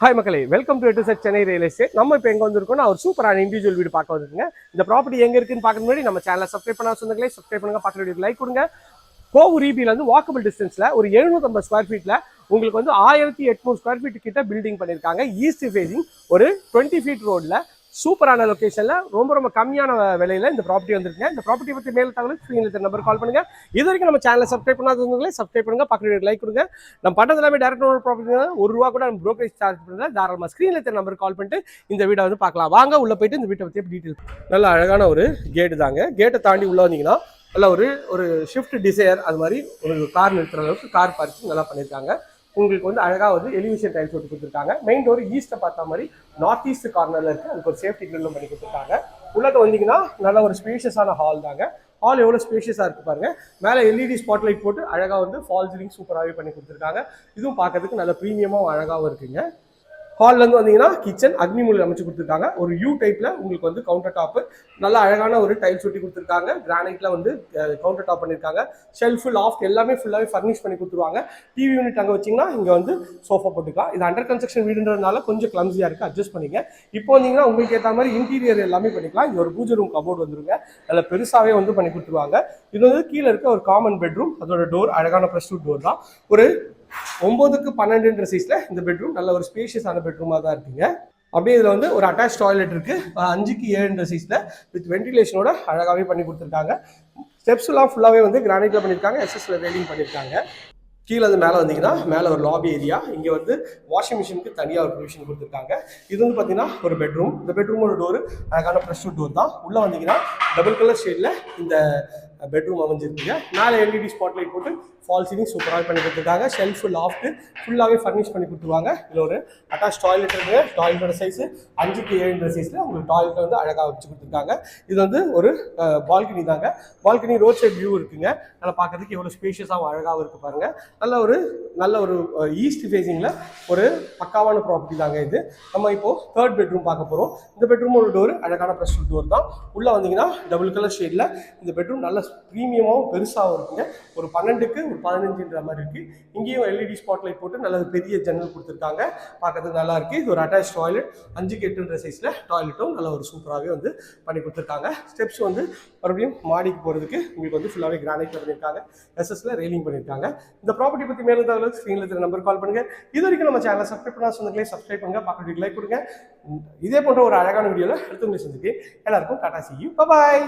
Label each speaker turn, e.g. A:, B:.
A: Hi மக்களே. Welcome to Chennai real estate நம்ம இப்போ எங்கே வந்திருக்கோம்னா ஒரு சூப்பரான இண்டிவிஜுவல் வீடு பார்க்க வந்துருக்குங்க. இந்த ப்ராப்பர்ட்டி எங்கே இருக்குன்னு பார்க்க முன்னாடி நம்ம சேனலை சப்ஸ்கிரைப் பண்ணா சொந்தங்களே சப்ஸ்கிரைப் பண்ணுங்க பக்கத்து வீடியோ லைக் கொடுங்க. கோவூர் ஈபியில் வந்து வாக்கபிள் டிஸ்டன்ஸில் ஒரு எழுநூத்தம்பது ஸ்கொயர் ஃபீட்டில் உங்களுக்கு வந்து ஆயிரத்தி எட்நூறு ஸ்கொயர் ஃபீட் கிட்ட பில்டிங் பண்ணியிருக்காங்க. ஈஸ்ட் ஃபேசிங் ஒரு டுவெண்ட்டி ஃபீட் ரோடில் சூப்பரான லொக்கேஷனில் ரொம்ப ரொம்ப கம்மியான விலையில் இந்த ப்ராப்பர்ட்டி வந்திருக்குங்க. இந்த ப்ராப்பர்ட்டி பற்றி மேல் தகவல் ஸ்க்ரீனில் நம்பர் கால் பண்ணுங்கள் இது வரைக்கும் நம்ம சேனலை சப்ஸ்கிரைப் பண்ணாதவங்களே சப்ஸ்கிரைப் பண்ணுங்கள் பக்கத்து லைக் கொடுங்க. நம்ம பண்ணுறது எல்லாமே டேரக்ட் ஓனர் ப்ராப்பர்ட்டி ஒரு ரூபா கூட நம்ம ப்ரோக்கரேஜ் சார்ஜ் பண்ணுறதுல தாராளமாக ஸ்க்ரீனில் இருக்கிற நம்பர் கால் பண்ணிட்டு இந்த வீடை வந்து பார்க்கலாம். வாங்க உள்ளே போயிட்டு இந்த வீட்டை பற்றி டீட்டெயில் நல்ல அழகான ஒரு கேட்டு தாங்க. கேட்டை தாண்டி உள்ளே வந்தீங்கன்னா நல்ல ஒரு ஒரு ஷிஃப்ட் டிசையர் அது மாதிரி ஒரு கார் நிறுத்துற அளவுக்கு கார் பார்க்கிங் நல்லா பண்ணியிருக்காங்க. உங்களுக்கு வந்து அழகாக வந்து எலிவேஷன் டைல்ஸ் ஒட்டி கொடுத்துருக்காங்க. மெயின் டோர் ஈஸ்ட்டை பார்த்த மாதிரி நார்த் ஈஸ்ட் கார்னரில் இருக்குது அதுக்கு ஒரு சேஃப்டி கிரில்லும் பண்ணி கொடுத்துருக்காங்க. உள்ளே வந்தீங்கன்னா நல்ல ஒரு ஸ்பேஷியஸான ஹால் தாங்க. ஹால் எவ்வளோ ஸ்பேஷியஸாக இருக்கு பாருங்க. மேலே எல்இடி ஸ்பாட்லைட் போட்டு அழகாக வந்து ஃபால் சீலிங் சூப்பராகவே பண்ணி கொடுத்துருக்காங்க. இதுவும் பார்க்கறதுக்கு நல்ல ப்ரீமியமாகவும் அழகாகவும் இருக்குங்க. ஹால்ல இருந்து வந்தீங்கன்னா கிச்சன் அக்னி மூலையில் அமைச்சு கொடுத்துருக்காங்க. ஒரு யூ டைப்ல உங்களுக்கு வந்து கவுண்டர் டாப் நல்லா அழகான ஒரு டைல்ஸ் ஒட்டி கொடுத்துருக்காங்க. கிரானைட்ல வந்து கவுண்டர் டாப் பண்ணியிருக்காங்க ஷெல்ஃப் லாஃப்ட் எல்லாமே ஃபுல்லாகவே ஃபர்னிஷ் பண்ணி கொடுத்துருவாங்க. டிவி யூனிட் அங்கே வச்சிங்கன்னா இங்கே வந்து சோஃபா போட்டுக்கலாம். இது அண்டர் கன்ஸ்ட்ரக்ஷன் வீடுன்றதுனால கொஞ்சம் கிளம்ஸியாக இருக்குது அட்ஜஸ்ட் பண்ணிங்க. இப்போ வந்தீங்கன்னா உங்களுக்கு ஏற்ற மாதிரி இன்டீரியர் எல்லாமே பண்ணிக்கலாம். இங்கே ஒரு பூஜை ரூம் கபோர்ட் வந்துருங்க. அதில் பெருசாகவே வந்து பண்ணி கொடுத்துருவாங்க. இது வந்து கீழே இருக்க ஒரு காமன் பெட்ரூம் அதோட டோர் அழகான ப்ரெஷ் டோர் தான். ஒரு ஒம்போதுக்கு பன்னெண்டுன்ற சைஸில் இந்த பெட்ரூம் நல்ல ஒரு ஸ்பேஷியஸான பெட்ரூமாக தான் இருக்குங்க. அப்படியே இதில் வந்து ஒரு அட்டாச் டாய்லெட் இருக்குது அஞ்சுக்கு ஏழுன்ற சைஸில் வித் வென்டிலேஷனோட அழகாகவே பண்ணி கொடுத்துருக்காங்க. ஸ்டெப்ஸ்லாம் ஃபுல்லாகவே வந்து கிரானைட்ல பண்ணியிருக்காங்க எஸ்எஸ்ல ரெயிலிங் பண்ணியிருக்காங்க கீழே வந்து மேலே வந்தீங்கன்னா மேலே ஒரு லாபி ஏரியா இங்கே வந்து வாஷிங் மிஷினுக்கு தனியாக ஒரு ப்ரொவிஷன் கொடுத்துருக்காங்க. இது வந்து பார்த்தீங்கன்னா ஒரு பெட்ரூம் இந்த பெட்ரூமோட டோர் அழகான ப்ரெஷ் டோர் தான். உள்ளே வந்தீங்கன்னா டபுள் கலர் ஷேடில் இந்த பெட்ரூம் அமைஞ்சிருக்குங்க. மேலே எல்இடி ஸ்பாட்லைட் போட்டு ஃபால் சீலிங் சூப்பராக பண்ணி கொடுத்துருக்காங்க. ஷெல்ஃபு லாஃப்ட்டு ஃபுல்லாகவே ஃபர்னிஷ் பண்ணி கொடுத்துருவாங்க. இதில் ஒரு அட்டாச் டாய்லெட் இருக்குது டாய்லெட்டோட சைஸு அஞ்சுக்கு ஏழுன்ற சைஸில் உங்களுக்கு டாய்லெட் வந்து அழகாக வச்சு கொடுத்துருக்காங்க. இது வந்து ஒரு பால்கனி தாங்க. பால்கனி ரோட் சைட் வியூ இருக்குங்க. நல்லா பார்க்கறதுக்கு எவ்வளோ ஸ்பேஷியஸாகவும் அழகாகவும் இருக்குது பாருங்கள் நல்ல ஒரு நல்ல ஒரு ஈஸ்ட் ஃபேஸிங்கில் ஒரு பக்காவான ப்ராப்பர்ட்டி தாங்க இது. நம்ம இப்போ தேர்ட் பெட்ரூம் பார்க்க போகிறோம் இந்த பெட்ரூமோட டோர் அழகான ப்ரெஷ் டோர் தான். உள்ளே வந்தீங்கன்னா டபுள் கலர் ஷேடில் இந்த பெட்ரூம் நல்ல ப்ரீமியமாகவும் பெருசாகவும் இருக்குங்க. ஒரு பன்னெண்டுக்கு ஒரு பதினஞ்சுன்ற மாதிரி இருக்குது இங்கேயும் எல்இடி ஸ்பாட் லைட் போட்டு நல்ல பெரிய ஜன்னல் கொடுத்துருக்காங்க. பார்க்கறதுக்கு நல்லா இருக்குது இது ஒரு அட்டாச் டாய்லெட் அஞ்சுக்கு எட்டுன்ற சைஸில் டாய்லெட்டும் நல்ல ஒரு சூப்பராகவே வந்து பண்ணி கொடுத்துருக்காங்க. ஸ்டெப்ஸ் வந்து மறுபடியும் மாடிக்கு போகிறதுக்கு உங்களுக்கு வந்து ஃபுல்லாகவே கிரானைட் பண்ணியிருக்காங்க எஸ்எஸ்ல ரெயிலிங் பண்ணியிருக்காங்க இந்த ப்ராப்பர்ட்டி பற்றி மேலும் தகவல் ஸ்க்ரீனில் இருக்கிற நம்பர் கால் பண்ணுங்கள் இது வரைக்கும் நம்ம சேனலை சப்ஸ்கிரைப் பண்ணா சொந்தங்களே சப்ஸ்கிரைப் பண்ணுங்க. பக்கத்துக்கு லைக் கொடுங்க. இதே போன்ற ஒரு அழகான வீடியோவில் அடுத்த உங்களை சந்திக்கு எல்லாருக்கும் டாடா சி யூ பாய்